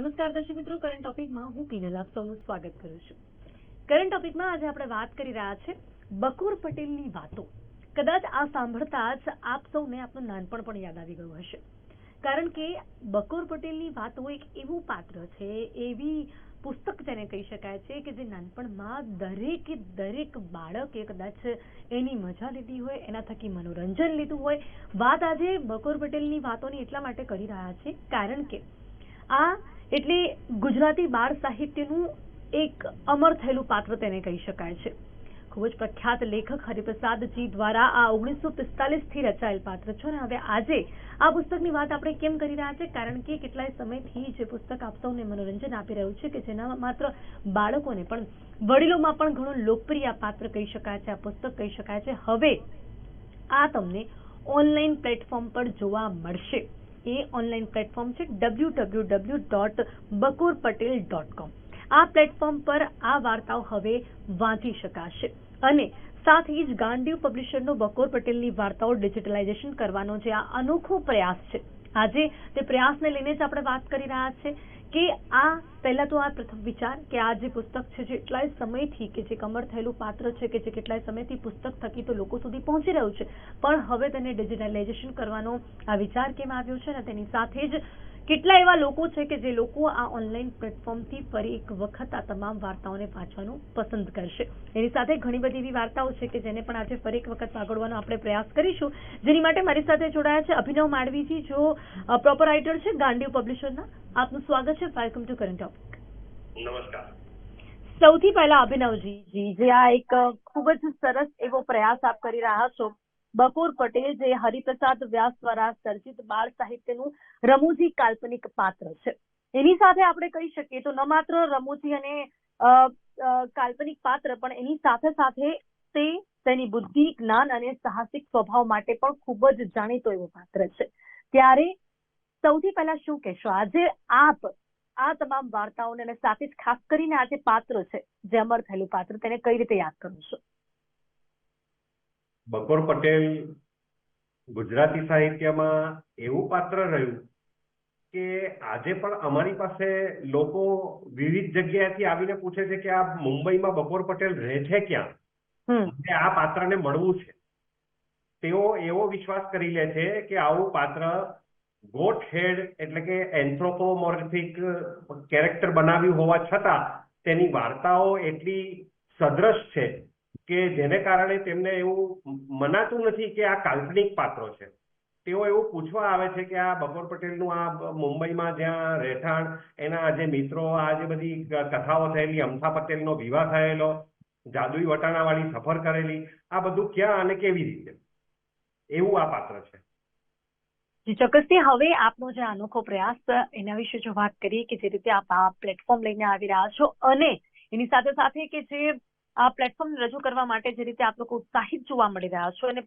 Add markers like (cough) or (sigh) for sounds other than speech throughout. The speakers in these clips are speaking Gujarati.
નમસ્કાર, દર્શક મિત્રો. કરંટ ટોપિકમાં હું પીનલ આપ સૌનું સ્વાગત કરું છું. કરંટ ટોપિકમાં આજે આપણે વાત કરી રહ્યા છે બકુર પટેલની વાતો. કદાચ આ સાંભળતા જ આપ સૌને આપનું નાનપણ પણ યાદ આવી ગયું હશે. કારણ કે બકુર પટેલની વાતો એક એવું પાત્ર છે, એવી પુસ્તક જેને કહી શકાય છે કે જે નાનપણમાં દરેકે, દરેક બાળકે કદાચ એની મજા લીધી હોય, એના થકી મનોરંજન લીધું હોય. વાત આજે બકુર પટેલની વાતોની એટલા માટે કરી રહ્યા છે કારણ કે આ એટલે ગુજરાતી બાળ સાહિત્યનું એક અમર થયેલું પાત્ર તેને કહી શકાય છે. ખૂબ જ પ્રખ્યાત લેખક હરિપ્રસાદજી દ્વારા આ ઓગણીસો પિસ્તાલીસથી રચાયેલ પાત્ર છે અને હવે આજે આ પુસ્તકની વાત આપણે કેમ કરી રહ્યા છે? કારણ કે કેટલાય સમયથી જે પુસ્તક આપ સૌને મનોરંજન આપી રહ્યું છે કે જેના માત્ર બાળકોને પણ વડીલોમાં પણ ઘણું લોકપ્રિય પાત્ર કહી શકાય છે, આ પુસ્તક કહી શકાય છે. હવે આ તમને ઓનલાઈન પ્લેટફોર્મ પર જોવા મળશે. એ ઓનલાઈન પ્લેટફોર્મ છે W W W dot Bakor Patel dot com આ પ્લેટફોર્મ પર આ વાર્તાઓ હવે વાંચી શકાશે. અને સાથે જ ગાંડીવ પબ્લિશરનો બકોર પટેલની વાર્તાઓ ડિજિટલાઇઝેશન કરવાનો જે આ અનોખો પ્રયાસ છે. આજે તે પ્રયાસને લઈને જ આપણે વાત કરી રહ્યા છે કે આ, પહેલા તો આ પ્રથમ વિચાર કે આ જે પુસ્તક છે, જે એટલાય સમયથી કે જે કમર થયેલું પાત્ર છે કે જે કેટલાય સમયથી પુસ્તક થકી તો લોકો સુધી પહોંચી રહ્યું છે. પણ હવે તેને ડિજિટલાઇઝેશન કરવાનો આ વિચાર કેમ આવ્યો છે અને તેની સાથે જ કેટલા એવા લોકો છે કે જે લોકો આ ઓનલાઈન પ્લેટફોર્મથી ફરી એક વખત આ તમામ વાર્તાઓને વાંચવાનું પસંદ કરશે? એની સાથે ઘણી બધી એવી વાર્તાઓ છે કે જેને પણ આજે ફરી એક વખત સાંભળવાનો આપણે પ્રયાસ કરીશું. જેની માટે મારી સાથે જોડાયા છે અભિનવ માડવીજી જો પ્રોપર રાઇટર છે ગાંડીવ પબ્લિશરના આપનું સ્વાગત છે. વેલકમ ટુ કરંટ ટોપિક નમસ્કાર. સૌથી પહેલા અભિનવજી. જી જે આ એક ખૂબ જ સરસ એવો પ્રયાસ આપ કરી રહ્યા છો. બકુર પટેલ જે હરિપ્રસાદ વ્યાસ દ્વારા સર્જિત બાળ સાહિત્યનું રમૂજી કાલ્પનિક પાત્ર છે. એની સાથે આપણે કહી શકીએ તો ન માત્ર રમૂજી અને કાલ્પનિક પાત્ર, પણ એની સાથે સાથે તે તેની બુદ્ધિ, જ્ઞાન અને સાહસિક સ્વભાવ માટે પણ ખૂબ જ જાણીતો એવો પાત્ર છે. ત્યારે સૌથી પહેલા શું કહેશો? આજે આપ, આ તમામ વાર્તાઓને સાથે જ ખાસ કરીને આ જે પાત્ર છે, જે અમર થયેલું પાત્ર, તેને કઈ રીતે યાદ કરો છો? બકોર પટેલ ગુજરાતી સાહિત્યમાં એવું પાત્ર રહ્યું કે આજે પણ અમારી પાસે લોકો વિવિધ જગ્યાએથી આવીને પૂછે છે કે આ મુંબઈમાં બકોર પટેલ રહે છે ક્યાં? આ પાત્રને મળવું છે. તેઓ એવો વિશ્વાસ કરી લે છે કે આવું પાત્ર ગોટ હેડ એટલે કે એન્થ્રોપોમોર્ફિક કેરેક્ટર બનાવ્યું હોવા છતાં તેની વાર્તાઓ એટલી સદ્રશ છે કે જેને કારણે તેમને એવું મનાતું નથી કે આ કાલ્પનિક પાત્રો છે. તેઓ એવું પૂછવા આવે છે કે આ બકોર પટેલનું આ મુંબઈમાં જ્યાં રહેઠાણ, એના જે મિત્રો, આ જે બધી કથાઓ થયેલી, અમથા પટેલનો વિવાહ થયેલો, જાદુઈ વટાણાવાળી સફર કરેલી, આ બધું ક્યાં અને કેવી રીતે? એવું આ પાત્ર છે. ચોક્કસથી. હવે આપનો જે અનોખો પ્રયાસ, એના વિશે જો વાત કરીએ કે જે રીતે આપ આ પ્લેટફોર્મ લઈને આવી રહ્યા છો અને એની સાથે સાથે કે જે આ પ્લેટફોર્મ રજૂ કરવા માટે જે રીતે આપ લોકો ઉત્સાહિત જોવા મળી રહ્યા છો અને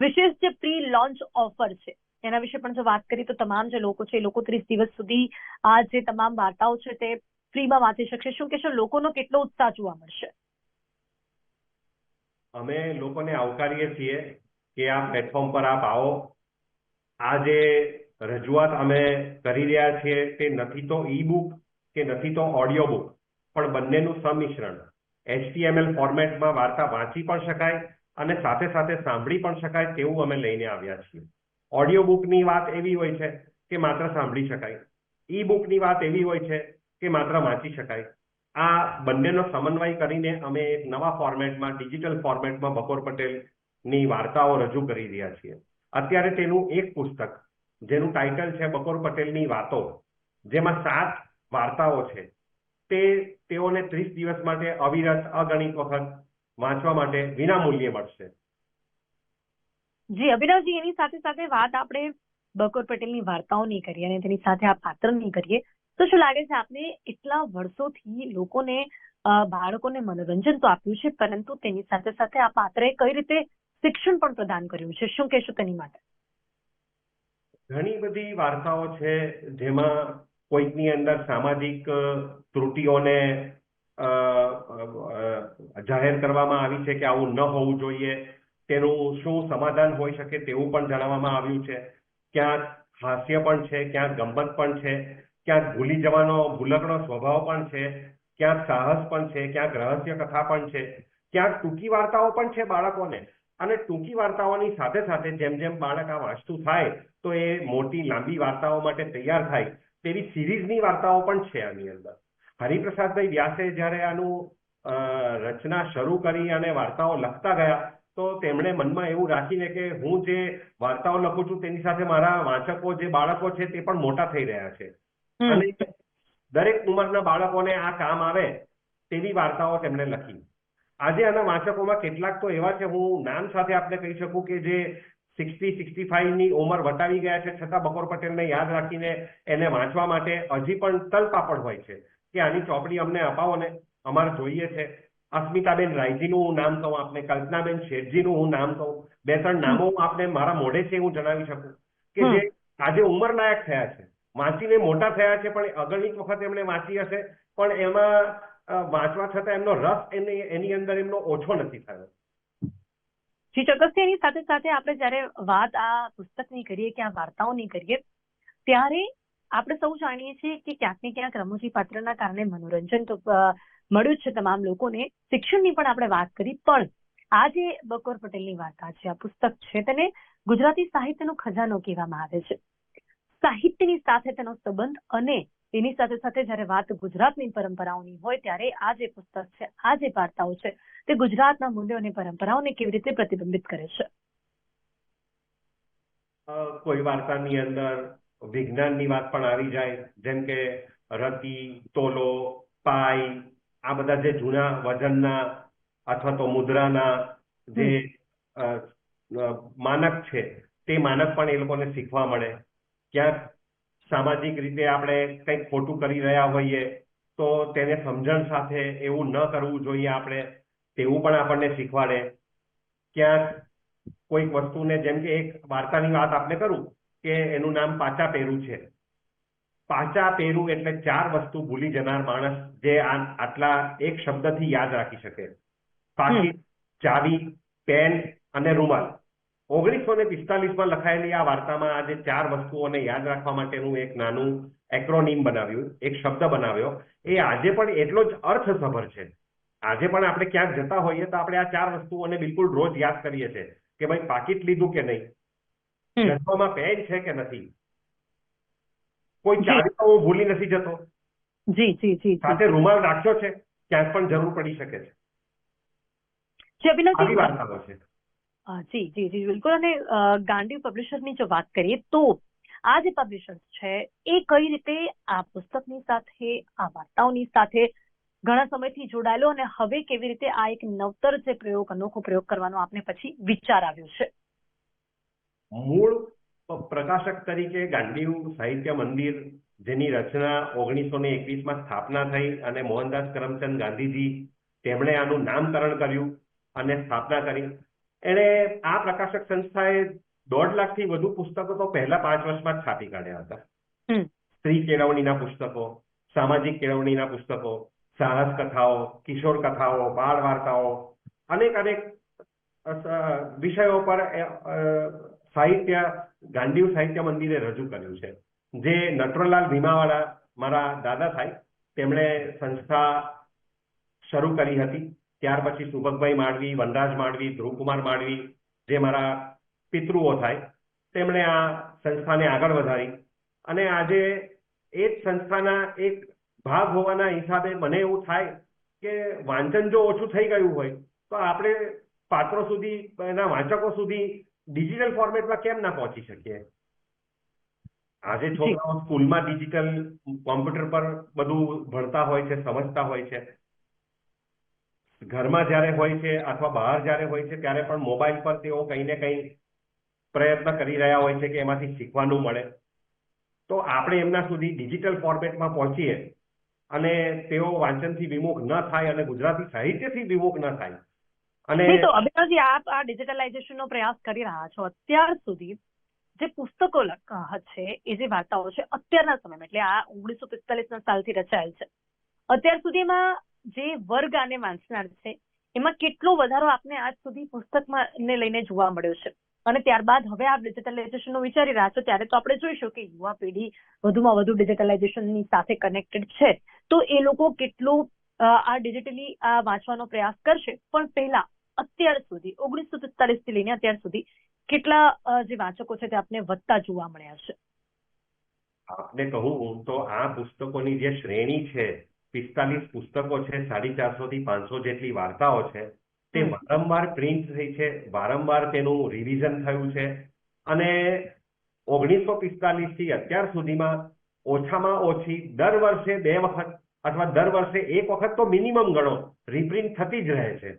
વિશેષ જે પ્રી લોન્ચ ઓફર છે, એના વિશે પણ જો વાત કરીએ તો તમામ જે લોકો છે, એ લોકો ત્રીસ દિવસ સુધી આ જે તમામ વાર્તાઓ છે તે ફ્રીમાં વાંચી શકશે. શું કહેશો, લોકોનો કેટલો ઉત્સાહ જોવા મળશે? અમે લોકોને આવકારીએ છીએ કે આ પ્લેટફોર્મ પર આપ આવો. આ જે રજૂઆત અમે કરી રહ્યા છીએ તે નથી તો ઈ બુક કે નથી તો ઓડિયો બુક પણ બંનેનું સંમિશ્રણ એચટીએમએલ ફોર્મેટમાં વાર્તા વાંચી પણ શકાય અને સાથે સાથે સાંભળી પણ શકાય તેવું અમે લઈને આવ્યા છીએ. ઓડિયો બુકની વાત એવી હોય છે કે માત્ર સાંભળી શકાય. ઈ બુકની વાત એવી હોય છે કે માત્ર વાંચી શકાય. આ બંનેનો સમન્વય કરીને અમે એક નવા ફોર્મેટમાં ડિજિટલ ફોર્મેટમાં બપોર પટેલની વાર્તાઓ રજૂ કરી રહ્યા છીએ. અત્યારે તેનું એક પુસ્તક, જેનું ટાઇટલ છે બપોર પટેલની વાતો, જેમાં સાત વાર્તાઓ છે. તે તેઓને ત્રીસ દિવસ માટે અવિરત અગણિત વખત વાંચવા માટે વિનામૂલ્યે મળશે. જી અભિનવજી એની સાથે સાથે વાત આપણે બકોર પટેલની વાર્તાઓની કરીએ અને તેની સાથે આ પાત્રની કરીએ. તો શું લાગે છે આપને એટલા વર્ષોથી લોકોને બાળકોને મનોરંજન તો આપ્યું છે પરંતુ તેની સાથે સાથે આ પાત્રે કઈ રીતે શિક્ષણ પણ પ્રદાન કર્યું છે? શું કહેશો તેની માટે? ઘણી બધી વાર્તાઓ છે જેમાં કોઈકની અંદર સામાજિક ત્રુટિઓને જાહેર કરવામાં આવી છે કે આવું ન હોવું જોઈએ, તેનું શું સમાધાન હોઈ શકે તેવું પણ જણાવવામાં આવ્યું છે. ક્યાંક હાસ્ય પણ છે ક્યાંક ગંમત પણ છે ક્યાંક ભૂલી જવાનો ભૂલકનો સ્વભાવ પણ છે ક્યાંક સાહસ પણ છે ક્યાંક રહસ્ય કથા પણ છે ક્યાંક ટૂંકી વાર્તાઓ પણ છે બાળકોને. અને ટૂંકી વાર્તાઓની સાથે સાથે જેમ જેમ બાળક આ વાંચતું થાય, તો એ મોટી લાંબી વાર્તાઓ માટે તૈયાર થાય. તેવી સિરીઝની વાર્તાઓ પણ છે આની અંદર. હરિપ્રસાદભાઈ વ્યાસે જ્યારે આનું રચના શરૂ કરી અને વાર્તાઓ લખતા ગયા તો તેમણે મનમાં એવું રાખીને કે હું જે વાર્તાઓ લખું છું તેની સાથે મારા વાંચકો જે બાળકો છે તે પણ મોટા થઈ રહ્યા છે. અને દરેક ઉંમરના બાળકોને આ કામ આવે તેવી વાર્તાઓ તેમણે લખી. આજે આના વાંચકોમાં કેટલાક તો એવા છે હું નામ સાથે આપને કહી શકું કે જે સિક્સટી સિક્સટી ફાઈવની ઉંમર વટાવી ગયા છે. છતાં બકોર પટેલને યાદ રાખીને એને વાંચવા માટે હજી પણ તલપાપડ હોય છે કે આની ચોપડી અમને અપાવો ને અમારે જોઈએ છે. અસ્મિતાબેન રાયજીનું હું નામ કહું આપને કલ્પનાબેન શેઠજીનું હું નામ કહું બે ત્રણ નામો હું આપને મારા મોઢે છે હું જણાવી શકું કે જે આજે ઉંમર લાયક થયા છે. વાંચીને મોટા થયા છે પણ અગણિત વખત એમણે વાંચી હશે. પણ એમાં વાંચવા છતાં એમનો રસ એની એની અંદર એમનો ઓછો નથી થયો. જી ચોક્કસથી એની સાથે સાથે આપણે જ્યારે વાત આ પુસ્તકની કરીએ કે આ વાર્તાઓની કરીએ, ત્યારે આપણે સૌ જાણીએ છીએ કે ક્યાંક ને ક્યાંક રમૂજી પાત્રના કારણે મનોરંજન તો મળ્યું છે તમામ લોકોને. શિક્ષણની પણ આપણે વાત કરી, પણ આ જે બકોર પટેલની વાર્તા છે, આ પુસ્તક છે તેને ગુજરાતી સાહિત્યનો ખજાનો કહેવામાં આવે છે. સાહિત્યની સાથે તેનો સંબંધ અને એની સાથે સાથે જ્યારે વાત ગુજરાતની પરંપરાઓની હોય ત્યારે આ જે પુસ્તક છે આ જે વાર્તાઓ છે તે ગુજરાતના મૂલ્યો અને પરંપરાઓને કેવી રીતે પ્રતિબિંબિત કરે છે? કોઈ વાર્તાની અંદર વિજ્ઞાનની વાત પણ આવી જાય જેમ કે રતિ તોલો પાઈ આ બધા જે જૂના વજનના અથવા તો મુદ્રાના જે માનક છે તે માનક પણ એ લોકોને શીખવા મળે. ક્યાંક સામાજિક રીતે આપણે કંઈક ખોટું કરી રહ્યા હોઈએ તો તેને સમજણ સાથે એવું ન કરવું જોઈએ આપણે તેવું પણ આપણને શીખવાડે. ક્યાંક કોઈક વસ્તુને જેમ કે એક વાર્તાની વાત આપણે કરું કે એનું નામ પાચા પેરું છે. પાચા પેરું એટલે ચાર વસ્તુ ભૂલી જનાર માણસ જે આટલા એક શબ્દથી યાદ રાખી શકે. પાકી ચાવી પેન અને રૂમાલ. ઓગણીસો ને પિસ્તાલીસમાં લખાયેલી આ વાર્તામાં આજે ચાર વસ્તુઓને યાદ રાખવા માટેનું એક નાનું એક્રોનિમ બનાવ્યું એક શબ્દ બનાવ્યો. એ આજે પણ એટલો જ અર્થસભર છે. આજે પણ આપણે ક્યાંક જતા હોઈએ તો આપણે આ ચાર વસ્તુઓને બિલકુલ રોજ યાદ કરીએ છીએ કે ભાઈ પાકીટ લીધું કે નહીં. ગસવામાં પેન છે કે નથી? કોઈ ચાવીઓ હું ભૂલી નથી જતો? જી જી જી સાથે રૂમાલ રાખ્યો છે? ક્યાંક પણ જરૂર પડી શકે છે. આવી વાર્તાઓ છે. જી જી જી, બિલકુલ. અને ગાંડી પબ્લિશરની જો વાત કરીએ તો આ જે પબ્લિશર્સ છે, એ કઈ રીતે આ પુસ્તકની સાથે, આ વાર્તાઓની સાથે ઘણા સમયથી જોડાયેલો અને હવે કેવી રીતે આ એક નવતર જે પ્રયોગ, અનોખો પ્રયોગ કરવાનો આપને પછી વિચાર આવ્યો છે? મૂળ પ્રકાશક તરીકે ગાંધીવ સાહિત્ય મંદિર, જેની રચના ઓગણીસો ને એકવીસમાં સ્થાપના થઈ અને મોહનદાસ કરમચંદ ગાંધીજી તેમણે આનું નામકરણ કર્યું અને સ્થાપના કરી. એણે આ પ્રકાશક સંસ્થાએ દોઢ લાખથી વધુ પુસ્તકો તો પહેલા પાંચ વર્ષમાં જ છાપી કાઢ્યા હતા. સ્ત્રી કેળવણીના પુસ્તકો સામાજિક કેળવણીના પુસ્તકો સાહસ કથાઓ કિશોર કથાઓ બાળ વાર્તાઓ અનેક અનેક વિષયો પર સાહિત્ય ગાંધીવ સાહિત્ય મંદિરે રજૂ કર્યું છે. જે નટવરલાલ ભીમાવાળા મારા દાદા થાય તેમણે સંસ્થા શરૂ કરી હતી. ત્યાર પછી સુભગભાઈ માંડવી વનરાજ માંડવી ધ્રુવકુમાર માંડવી જે મારા પિતૃઓ થાય તેમણે આ સંસ્થાને આગળ વધારી. અને આજે એ જ સંસ્થાના એક ભાગ હોવાના હિસાબે મને એવું થાય કે વાંચન જો ઓછું થઈ ગયું હોય તો આપણે પાત્રો સુધી એના વાંચકો સુધી ડિજિટલ ફોર્મેટમાં કેમ ના પહોંચી શકીએ? આજે છોકરાઓ સ્કૂલમાં ડિજિટલ કોમ્પ્યુટર પર બધું ભણતા હોય છે સમજતા હોય છે. ઘરમાં જ્યારે હોય છે અથવા બહાર જ્યારે હોય છે, ત્યારે પણ મોબાઈલ પર તેઓ કંઈ ને કંઈ પ્રયત્ન કરી રહ્યા હોય છે કે એમાંથી શીખવાનું મળે. તો આપણે એમના સુધી ડિજિટલ ફોર્મેટમાં પહોંચીએ અને તેઓ વાંચનથી વિમુખ ન થાય અને ગુજરાતી સાહિત્યથી વિમુખ ન થાય. અને તો અભિનવજી આપ આ ડિજિટલાઇઝેશનનો પ્રયાસ કરી રહ્યા છો. અત્યાર સુધી જે પુસ્તકો છે, એ જે વાર્તાઓ છે, અત્યારના સમયમાં, એટલે આ ઓગણીસો પિસ્તાલીસના સાલથી રચાયેલ છે. અત્યાર સુધીમાં જે વર્ગ આને વાંચનાર છે, એમાં કેટલો વધારો આપને આજ સુધી પુસ્તકમાં ને લઈને જોવા મળ્યો છે. અને ત્યારબાદ હવે આ ડિજિટલાઇઝેશનનું વિચારી રહ્યા છો, ત્યારે તો આપણે જોઈશું કે યુવા પેઢી વધુમાં વધુ ડિજિટલાઇઝેશનની સાથે કનેક્ટેડ છે. તો એ લોકો કેટલું આ ડિજિટલી આ વાંચવાનો પ્રયાસ કરશે? પણ પહેલા, અત્યાર સુધી ઓગણીસો પિસ્તાલીસથી લઈને અત્યાર સુધી કેટલા જે વાંચકો છે તે આપને વધતા જોવા મળ્યા છે? આપને કહું તો આ પુસ્તકોની જે શ્રેણી છે પિસ્તાલીસ પુસ્તકો છે સાડી ચારસો થી પાંચસો જેટલી વાર્તાઓ છે. તે વારંવાર પ્રિન્ટ થઈ છે વારંવાર તેનું રિવિઝન થયું છે. અને ઓગણીસો પિસ્તાલીસથી અત્યાર સુધીમાં ઓછામાં ઓછી દર વર્ષે બે વખત અથવા દર વર્ષે એક વખત તો મિનિમમ ગણો રિપ્રિન્ટ થતી જ રહે છે.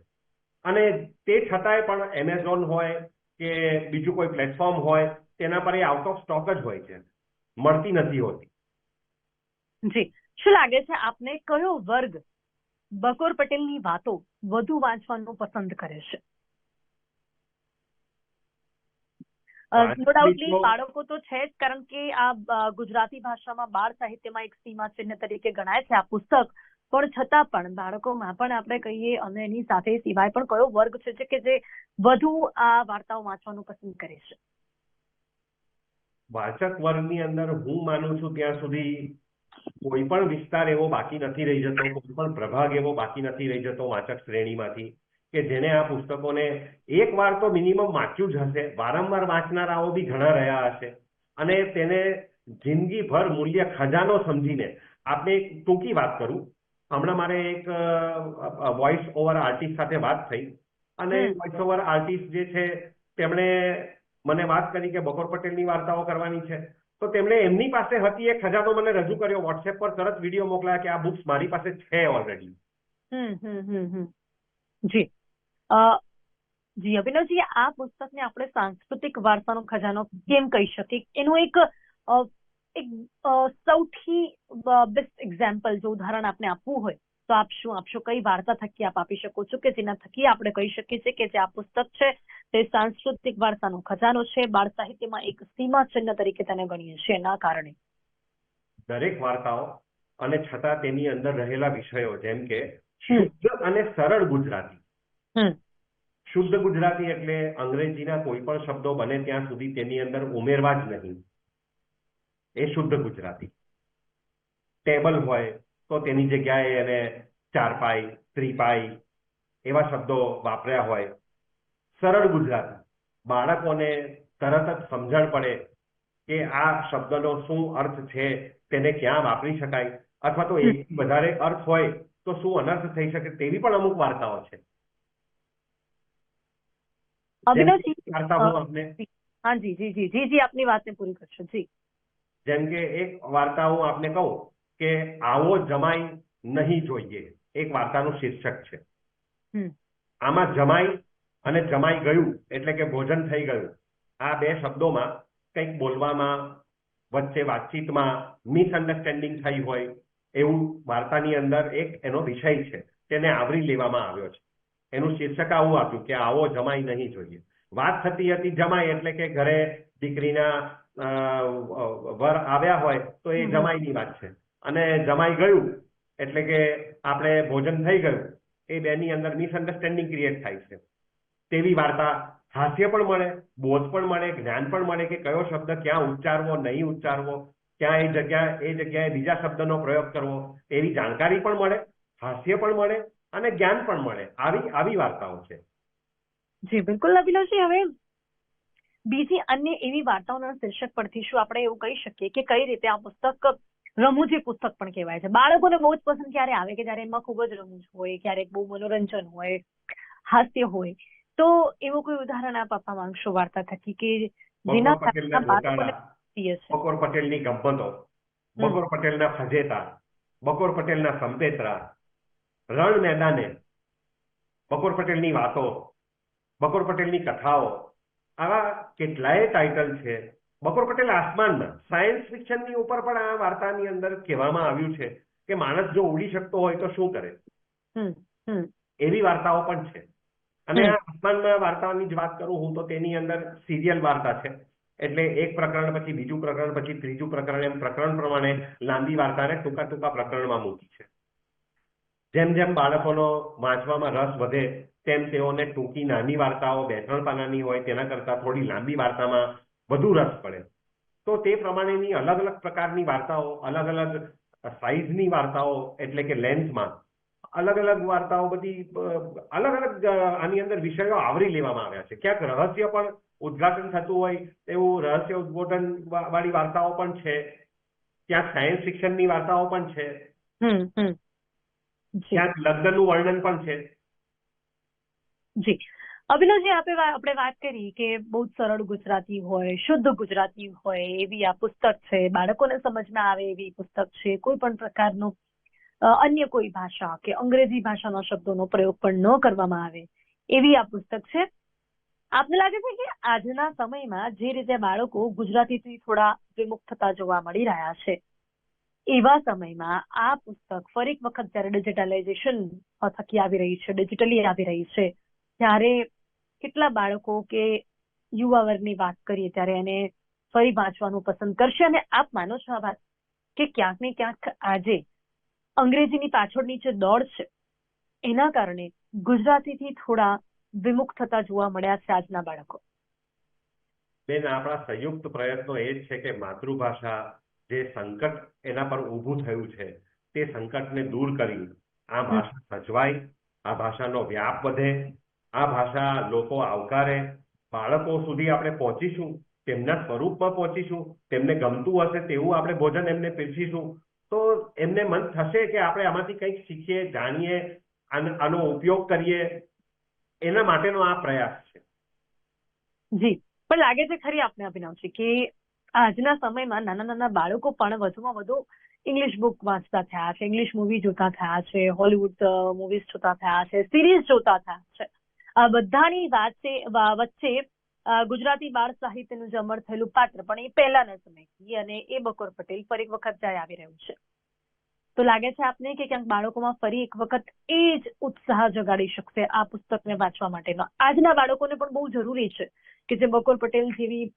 અને તે છતાંય પણ એમેઝોન હોય કે બીજું કોઈ પ્લેટફોર્મ હોય તેના પર એ આઉટ ઓફ સ્ટોક જ હોય છે. મળતી નથી હોતી. જી. શું લાગે છે આપને કયો વર્ગ બકોર પટેલની વાતો વધુ વાંચવાનું પસંદ કરે છે? નો ડાઉટલી બાળકો તો છે જ કારણ કે આ ગુજરાતી ભાષામાં બાળ સાહિત્યમાં એક સીમા ચિહ્ન તરીકે ગણાય છે આ પુસ્તક. પણ છતાં પણ બાળકોમાં પણ આપણે કહીએ અને એની સાથે સિવાય પણ કયો વર્ગ છે કે જે વધુ આ વાર્તાઓ વાંચવાનું પસંદ કરે છે? વાચક વર્ગની અંદર હું માનું છું ત્યાં સુધી કોઈ પણ વિસ્તાર એવો બાકી નથી રહી જતો કોઈ પણ પ્રભાગ એવો બાકી નથી રહી જતો વાચક શ્રેણીમાંથી કે જેને આ પુસ્તકોને એક વાર તો મિનિમમ વાંચ્યું જ હશે. વારંવાર વાંચનારાઓ બી ઘણા રહ્યા હશે. અને તેને જિંદગીભર મૂલ્ય ખજાનો સમજીને આપણે એક ટૂંકી વાત કરું. હમણાં મારે એક વોઇસ ઓવર આર્ટિસ્ટ સાથે વાત થઈ. અને વોઇસ ઓવર આર્ટિસ્ટ જે છે તેમણે મને વાત કરી કે બકોર પટેલની વાર્તાઓ કરવાની છે. તો તેમણે એમની પાસે હતી એ ખજાનો મને રજૂ કર્યો વોટ્સએપ પર તરત વીડિયો મોકલાયા કે આ બુક્સ મારી પાસે છે ઓલરેડી જી. જી, અભિનવજી, આ પુસ્તકને આપણે સાંસ્કૃતિક વારસાનો ખજાનો કેમ કહી શકીએ? એનું એક એક સૌથી બેસ્ટ એક્ઝામ્પલ જો ઉદાહરણ આપને આપવું હોય, તો આપ શું આપશો કઈ વાર્તા થકી આપ આપી શકો છો કે જેના થકી આપણે કહી શકીએ છીએ કે જે આ પુસ્તક છે તે સાંસ્કૃતિક વારસાનો ખજાનો છે. બાળ સાહિત્યમાં એક સીમા ચિહ્ન તરીકે તેને ગણીએ છીએ. એના કારણે. દરેક વાર્તાઓ અને છતાં તેની અંદર રહેલા વિષયો જેમ કે શુદ્ધ અને સરળ ગુજરાતી. શુદ્ધ ગુજરાતી એટલે અંગ્રેજીના કોઈ પણ શબ્દો બને ત્યાં સુધી તેની અંદર ઉમેરવા જ નહીં. એ શુદ્ધ ગુજરાતી. ટેબલ હોય તો તેની જગ્યાએ એને ચારપાઈ ત્રિપાઈ એવા શબ્દો વાપર્યા હોય. સરળ ગુજરાતી. બાળકોને તરત જ સમજણ પડે કે આ શબ્દનો શું અર્થ છે તેને ક્યાં વાપરી શકાય? અથવા તો એક (laughs) વધારે અર્થ હોય તો શું અનર્થ થઈ શકે તેવી પણ અમુક વાર્તાઓ છે. અભિનવજી વાર્તા હું આપને હા જી જી જી જી જી આપની વાતને પૂરી કરશો જી. જેમ કે એક વાર્તા હું આપને કહું કે આવો જમાઈ નહીં જોઈએ. એક વાર્તાનું શીર્ષક છે. આમાં જમાઈ અને જમાઈ ગયું એટલે કે ભોજન થઈ ગયું. આ બે શબ્દોમાં કંઈક બોલવામાં વચ્ચે વાતચીતમાં મિસઅન્ડરસ્ટેન્ડિંગ થઈ હોય એવું વાર્તાની અંદર એક એનો વિષય છે તેને આવરી લેવામાં આવ્યો છે. એનું શીર્ષક આવું આપ્યું કે આવો જમાઈ નહીં જોઈએ. વાત થતી હતી જમાઈ એટલે કે ઘરે દીકરીના વર આવ્યા હોય તો એ જમાઈની વાત છે. અને જમાઈ ગયું એટલે કે આપણે ભોજન થઈ ગયું એ બેની અંદર મિસઅન્ડરસ્ટેન્ડિંગ ક્રિએટ થાય છે. તેવી વાર્તા હાસ્ય પણ મળે, બોધ પણ મળે, જ્ઞાન પણ મળે કે કયો શબ્દ ક્યાં ઉચ્ચારવો, નહીં ઉચ્ચારવો, ક્યાં એ જગ્યા, એ જગ્યાએ બીજા શબ્દનો પ્રયોગ કરવો એવી જાણકારી પણ મળે, હાસ્ય પણ મળે અને જ્ઞાન પણ મળે. આવી આવી વાર્તાઓ છે. જી, બિલકુલ અભિલાષજી હવે બીજી અન્ય એવી વાર્તાઓના શીર્ષક પરથી શું આપણે એવું કહી શકીએ કે કઈ રીતે આ પુસ્તક રમૂજી પુસ્તક પણ કહેવાય છે? બાળકોને બહુ જ પસંદ ક્યારે આવે કે જ્યારે એમાં ખૂબ જ રમૂજ હોય, ક્યારેક બહુ મનોરંજન હોય, હાસ્ય હોય? તો એવું કોઈ ઉદાહરણ આપ આપવા માંગશો વાર્તા થકી કે જેના બકોર પટેલની ગબ્બતો બકોર પટેલના ફજેતા બકોર પટેલના સંપેતરા રણ મેદાને બકોર પટેલની વાતો બકોર પટેલની કથાઓ આવા કેટલાય ટાઇટલ છે. બકોર પટેલ આસમાનમાં સાયન્સ ફિક્શનની ઉપર પણ આ વાર્તાની અંદર કહેવામાં આવ્યું છે કે માણસ જો ઉડી શકતો હોય તો શું કરે? એવી વાર્તાઓ પણ છે. અને હનુમાનમાં વાર્તાની જ વાત કરું હું તો તેની અંદર સિરિયલ વાર્તા છે. એટલે એક પ્રકરણ પછી બીજું પ્રકરણ પછી ત્રીજું પ્રકરણ એમ પ્રકરણ પ્રમાણે લાંબી વાર્તાને ટૂંકા ટૂંકા પ્રકરણમાં મૂકી છે. જેમ જેમ બાળકોનો વાંચવામાં રસ વધે તેમ તેઓને ટૂંકી નાની વાર્તાઓ બે ત્રણ પાનાની હોય તેના કરતા થોડી લાંબી વાર્તામાં વધુ રસ પડે. તો તે પ્રમાણેની અલગ અલગ પ્રકારની વાર્તાઓ અલગ અલગ સાઇઝની વાર્તાઓ એટલે કે લેન્થમાં અલગ અલગ વાર્તાઓ બધી અલગ અલગ આની અંદર વિષયો આવરી લેવામાં આવ્યા છે. ક્યાંક રહસ્ય પણ ઉદ્ઘાટન થતું હોય એવું રહસ્ય ઉદ્ઘાટન વાળી વાર્તાઓ પણ છે. ક્યાંક સાયન્સ ફિક્શનની વાર્તાઓ પણ છે. હમ લગ્નનું ક્યાંક લગ્નનું વર્ણન પણ છે. જી. અભિનવજી આપે આપણે વાત કરી કે બહુ જ સરળ ગુજરાતી હોય શુદ્ધ ગુજરાતી હોય એવી આ પુસ્તક છે. બાળકોને સમજમાં આવે એવી પુસ્તક છે. કોઈ પણ પ્રકારનું અન્ય કોઈ ભાષા કે અંગ્રેજી ભાષાના શબ્દોનો પ્રયોગ પણ ન કરવામાં આવે એવી આ પુસ્તક છે. આપને લાગે છે કે આજના સમયમાં જે રીતે બાળકો ગુજરાતીથી થોડા વિમુખ થતા જોવા મળી રહ્યા છે, એવા સમયમાં આ પુસ્તક ફરી એક વખત જ્યારે ડિજિટલાઇઝેશન થકી આવી રહી છે ડિજિટલી આવી રહી છે, ત્યારે કેટલા બાળકો કે યુવા વર્ગની વાત કરીએ ત્યારે એને ફરી વાંચવાનું પસંદ કરશે? અને આપ માનો છો આ વાત કે ક્યાંક ને ક્યાંક આજે અંગ્રેજીની પાછળની જે દોડ છે, એના કારણે ગુજરાતીથી થોડા વિમુખ થતા જોવા મળ્યા છે આજના બાળકો. બેન, આપણા સંયુક્ત પ્રયત્નો એ જ છે કે માતૃભાષા જે સંકટ એના પર ઊભું થયું છે, તે સંકટને દૂર કરી આ ભાષા સચવાય આ ભાષાનો વ્યાપ વધે, આ ભાષા લોકો આવકારે, બાળકો સુધી આપણે પહોંચીશું, તેમના સ્વરૂપમાં પહોંચીશું, તેમને ગમતું હશે તેવું આપણે ભોજન એમને પીરસીશું તો એમને મન થશે કે આપણે આમાંથી કંઈક શીખીએ, જાણીએ આનો ઉપયોગ કરીએ. એના માટેનો આ પ્રયાસ છે. જી. પણ લાગે છે ખરી આપને અભિનવજી કે આજના સમયમાં નાના નાના બાળકો પણ વધુમાં વધુ ઇંગ્લિશ બુક વાંચતા થયા છે ઇંગ્લિશ મૂવી જોતા થયા છે હોલિવૂડ મૂવીઝ જોતા થયા છે સિરીઝ જોતા થયા છે. આ બધાની વાત વચ્ચે ગુજરાતી બાળ સાહિત્યનું જે અમર થયેલું પાત્ર, પણ એ પહેલાના સમયથી અને એ બકોર પટેલ ફરી એક વખત જાય આવી રહ્યું છે. તો લાગે છે આપને કે ક્યાંક બાળકોમાં ફરી એક વખત એ જ ઉત્સાહ જગાડી શકશે આ પુસ્તકને વાંચવા માટેનો? આજના બાળકોને પણ બહુ જરૂરી છે કે જે બકોર પટેલ જેવી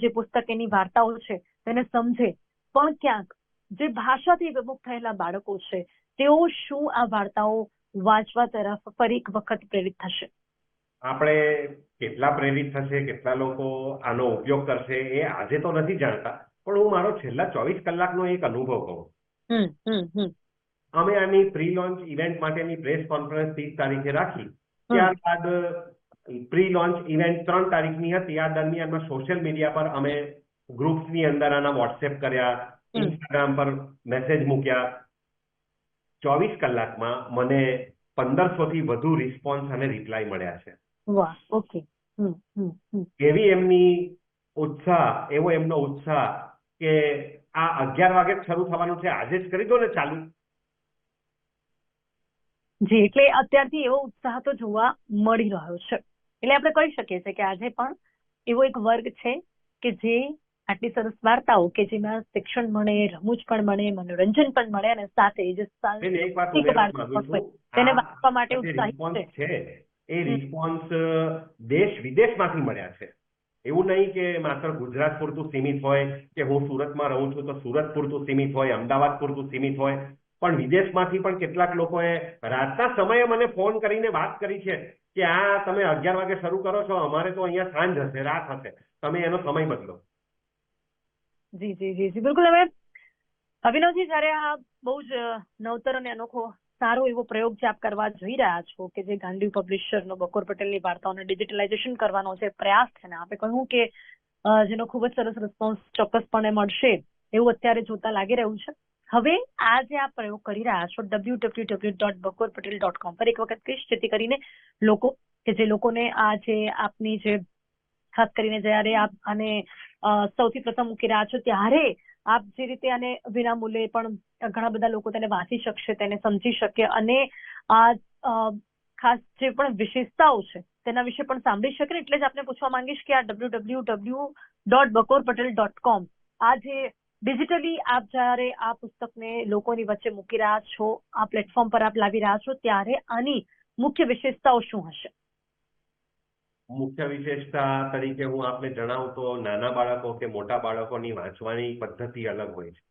જે પુસ્તક એની વાર્તાઓ છે તેને સમજે. પણ ક્યાંક જે ભાષાથી વિમુખ થયેલા બાળકો છે તેઓ શું આ વાર્તાઓ વાંચવા તરફ ફરી એક વખત પ્રેરિત થશે? આપણે કેટલા પ્રેરિત થશે કેટલા લોકો આનો ઉપયોગ કરશે એ આજે તો નથી જાણતા પણ હું મારો છેલ્લા ચોવીસ કલાકનો એક અનુભવ કહું. હમ હમ હમ. અમે આની પ્રી લોન્ચ ઇવેન્ટ માટેની પ્રેસ કોન્ફરન્સ ત્રીસ તારીખે રાખી. ત્યારબાદ પ્રી લોન્ચ ઇવેન્ટ ત્રણ તારીખની હતી. આ દરમિયાનમાં સોશિયલ મીડિયા પર અમે ગ્રુપ્સની અંદર આના વોટ્સએપ કર્યા ઇન્સ્ટાગ્રામ પર મેસેજ મૂક્યા. ચોવીસ કલાકમાં મને પંદરસો થી વધુ રિસ્પોન્સ અને રિપ્લાય મળ્યા છે. વાહ ઓકે. એવી એમની ઉત્સાહ એવો એમનો ઉત્સાહ કે આ અગિયાર વાગે શરૂ થવાનું છે આજે જ કરી દો ને ચાલુ. જી એટલે અત્યારથી એવો ઉત્સાહ તો જોવા મળી રહ્યો છે. એટલે આપણે કહી શકીએ છીએ કે આજે પણ એવો એક વર્ગ છે કે જે આટલી સરસ વાર્તાઓ કે જેમાં શિક્ષણ મળે રમૂજ પણ મળે મનોરંજન પણ મળે અને સાથે જે. તેને વાંચવા માટે ઉત્સાહિત છે એ રિસ્પોન્સ દેશ વિદેશમાંથી મળ્યા છે. એવું નહીં કે માત્ર ગુજરાત પૂરતું સીમિત હોય, કે હું સુરતમાં રહું છું તો સુરત પૂરતું સીમિત હોય અમદાવાદ પૂરતું સીમિત હોય. પણ વિદેશમાંથી પણ કેટલાક લોકોએ રાતના સમયે મને ફોન કરીને વાત કરી છે કે આ તમે અગિયાર વાગે શરૂ કરો છો, અમારે તો અહીંયા સાંજ હશે, રાત હશે. તમે એનો સમય બદલો. જી જી જી બિલકુલ. હવે અભિનવજી જ્યારે આ બહુ જ નવતર અને અનોખો સારો એવો પ્રયોગ જે આપ કરવા જઈ રહ્યા છો કે જે ગાંધી પબ્લિશરનો બકોર પટેલની વાર્તાઓને ડિજિટલાઇઝેશન કરવાનો જે પ્રયાસ છે ને, આપે કહ્યું કે જેનો ખૂબ જ સરસ રિસ્પોન્સ ચોક્કસપણે મળશે એવું અત્યારે જોતા લાગી રહ્યું છે. હવે આ જે આપ પ્રયોગ કરી રહ્યા છો W W W dot Bakor Patel dot com પર એક વખત કહીશ જેથી કરીને લોકો, કે જે લોકોને આ જે આપની જે, ખાસ કરીને જ્યારે આપ આને સૌથી પ્રથમ મૂકી રહ્યા છો ત્યારે આપ જે રીતે આને વિનામૂલ્યે પણ ઘણા બધા લોકો તેને વાંચી શકશે, તેને સમજી શકે અને આ ખાસ જે પણ વિશેષતાઓ છે તેના વિશે પણ સાંભળી શકે એટલે જ આપને પૂછવા માંગીશ કે આ W W W dot Bakor Patel dot com આ જે ડિજિટલી આપ જ્યારે આ પુસ્તકને લોકોની વચ્ચે મૂકી રહ્યા છો, આ પ્લેટફોર્મ પર આપ લાવી રહ્યા છો, ત્યારે આની મુખ્ય વિશેષતાઓ શું હશે? મુખ્ય વિશેષતા તરીકે હું આપને જણાવું તો નાના બાળકો કે મોટા બાળકોની વાંચવાની પદ્ધતિ અલગ હોય છે.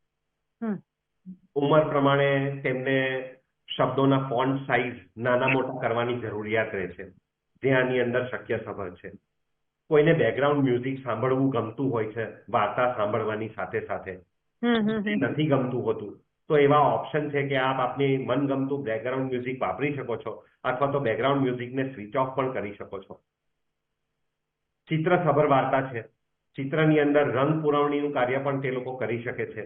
ઉંમર પ્રમાણે તેમને શબ્દોના ફોન્ટ સાઇઝ નાના મોટા કરવાની જરૂરિયાત રહે છે. જે આની અંદર શક્ય સફળ છે. કોઈને બેકગ્રાઉન્ડ મ્યુઝિક સાંભળવું ગમતું હોય છે વાર્તા સાંભળવાની સાથે સાથે. નથી ગમતું હોતું. તો એવા ઓપ્શન છે કે આપ આપની મનગમતું બેકગ્રાઉન્ડ મ્યુઝિક વાપરી શકો છો અથવા તો બેકગ્રાઉન્ડ મ્યુઝિકને સ્વિચ ઓફ પણ કરી શકો છો. ચિત્ર સભર વાર્તા છે. ચિત્રની અંદર રંગ પુરવણીનું કાર્ય પણ તે લોકો કરી શકે છે.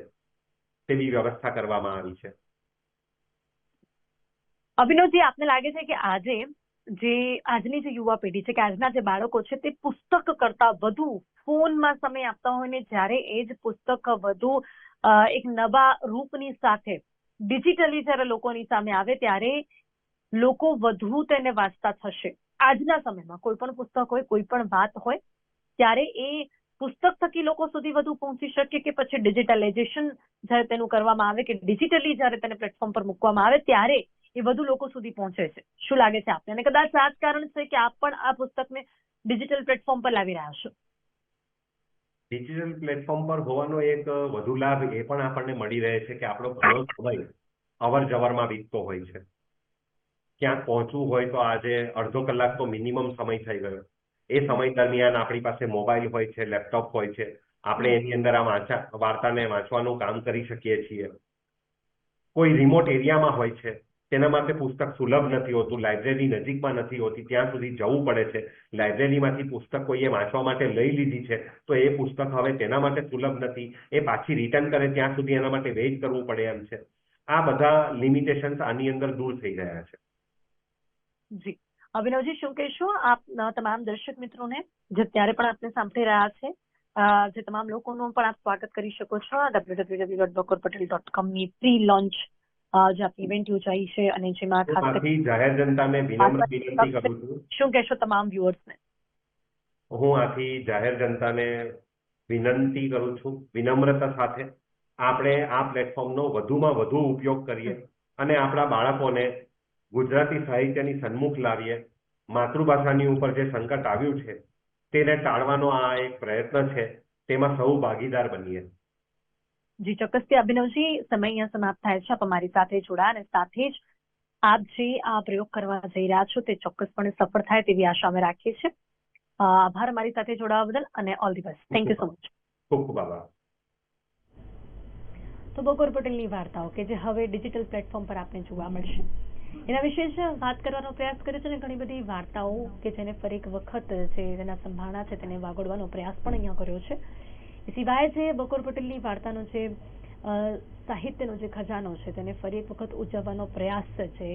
તેવી વ્યવસ્થા કરવામાં આવી છે. અભિનવજી, આપને લાગે છે કે આજે જે આજની જે યુવા પેઢી છે, કે આજના જે બાળકો છે, તે પુસ્તક કરતા વધુ ફોનમાં સમય આપતા હોય ને જ્યારે એ જ પુસ્તક વધુ એક નવા રૂપની સાથે ડિજિટલી જ્યારે લોકોની સામે આવે ત્યારે લોકો વધુ તેને વાંચતા થશે. આજના સમયમાં કોઈ પણ પુસ્તક હોય, કોઈ પણ વાત હોય, ત્યારે એ પુસ્તક થકી લોકો સુધી વધુ પહોંચી શકે કે પછી ડિજિટલાઇઝેશન જ્યારે તેનું કરવામાં આવે કે ડિજિટલી જ્યારે તેને પ્લેટફોર્મ પર મૂકવામાં આવે, ત્યારે એ વધુ લોકો સુધી પહોંચે છે. શું લાગે છે આપને? અને કદાચ આ જ કારણ છે કે આપ પણ આ પુસ્તકને ડિજિટલ પ્લેટફોર્મ પર લાવી રહ્યા છો. ડિજિટલ પ્લેટફોર્મ પર હોવાનો એક વધુ લાભ એ પણ આપણને મળી રહે છે કે આપણો ઘણો સમય અવર જવરમાં વીતતો હોય છે. ક્યાંક પહોંચવું હોય તો આજે અડધો કલાક તો મિનિમમ સમય થઈ ગયો. એ સમય દરમિયાન આપણી પાસે મોબાઈલ હોય છે લેપટોપ હોય છે. આપણે એની અંદર આ વાંચા, વાર્તાને વાંચવાનું કામ કરી શકીએ છીએ. કોઈ રિમોટ એરિયામાં હોય છે, તેના માટે પુસ્તક સુલભ નથી હોતું લાઇબ્રેરી નજીકમાં નથી હોતી, ત્યાં સુધી જવું પડે છે. લાઇબ્રેરીમાંથી પુસ્તક કોઈએ વાંચવા માટે લઈ લીધી છે, તો એ પુસ્તક હવે તેના માટે સુલભ નથી. એ પાછી રિટર્ન કરે ત્યાં સુધી એના માટે વેઇટ કરવું પડે એમ છે. આ બધા લિમિટેશન્સ આની અંદર દૂર થઈ ગયા છે. જી. અભિનવજી શું કહેશો? આપ તમામ દર્શક મિત્રોને જે ત્યારે પણ આપને સાંભળી રહ્યા છે જે તમામ લોકોનું પણ આપ સ્વાગત કરી શકો છો W W dot Bakor Patel dot કોમની pre launch જે આપની ઇવેન્ટ યોજાઈ છે અને જેમાં ખાસ કરીને જાહેર જનતાને વિનમ્ર વિનંતી કરું છું. શું કહેશો તમામ વ્યુઅર્સને? હું આથી જાહેર જનતાને વિનંતી કરું છું વિનમ્રતા સાથે. આપણે આ પ્લેટફોર્મનો વધુમાં વધુ ઉપયોગ કરીએ અને આપણા બાળકોને ગુજરાતી સાહિત્યની સન્મુખ લાવીએ માતૃભાષાની ઉપર જે સંકટ આવ્યું છે તેને ટાળવાનો આ એક પ્રયત્ન છે તેમાં સૌ ભાગીદાર બનીએ. જી ચોક્કસથી અભિનવજી સમય અહીંયા સમાપ્ત થાય છે. આપ અમારી સાથે જોડા અને સાથે જ આપ જે આ પ્રયોગ કરવા જઈ રહ્યા છો તે ચોક્કસપણે સફળ થાય તેવી આશા અમે રાખીએ છીએ. આભાર અમારી સાથે જોડાવા બદલ અને all the best thank you so much ખૂબ ખૂબ આભાર. તો બકોર પટેલની વાર્તાઓ કે જે હવે ડિજિટલ પ્લેટફોર્મ પર આપને જોવા મળશે. એના વિશે જ વાત કરવાનો પ્રયાસ કર્યો છે અને ઘણી બધી વાર્તાઓ કે જેને ફરી એક વખત છે તેના સંભાળના છે તેને વાગોડવાનો પ્રયાસ પણ અહીંયા કર્યો છે. એ સિવાય જે બકોર પટેલની વાર્તાનો જે સાહિત્યનો જે ખજાનો છે તેને ફરી એક વખત ઉજવવાનો પ્રયાસ છે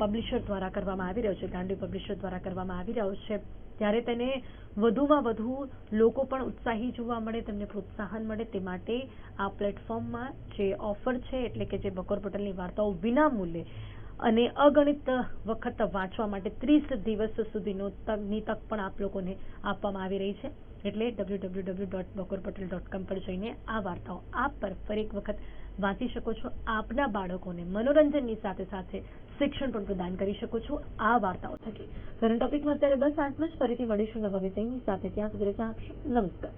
પબ્લિશર દ્વારા કરવામાં આવી રહ્યો છે, ગાંડી પબ્લિશર દ્વારા કરવામાં આવી રહ્યો છે, ત્યારે તેને વધુમાં વધુ લોકો પણ ઉત્સાહી જોવા મળે, તેમને પ્રોત્સાહન મળે તે માટે આ પ્લેટફોર્મમાં જે ઓફર છે, એટલે કે જે બકોર પટેલની વાર્તાઓ વિના મૂલ્યે અને અગણિત વખત વાંચવા માટે ત્રીસ દિવસ સુધીનો તકની તક પણ આપ લોકોને આપવામાં આવી રહી છે. એટલે W W W dot Bakor Patel dot com પર જઈને આ વાર્તાઓ આપ પર ફરી એક વખત વાંચી શકો છો. આપના બાળકોને મનોરંજનની સાથે સાથે શિક્ષણ પણ પ્રદાન કરી શકો છો. આ વાર્તાઓ થકી. કરંટ ટોપિકમાં અત્યારે બસ આટલું જ. ફરીથી મળીશું નવા વિષયની સાથે. ત્યાં સુધી નમસ્કાર.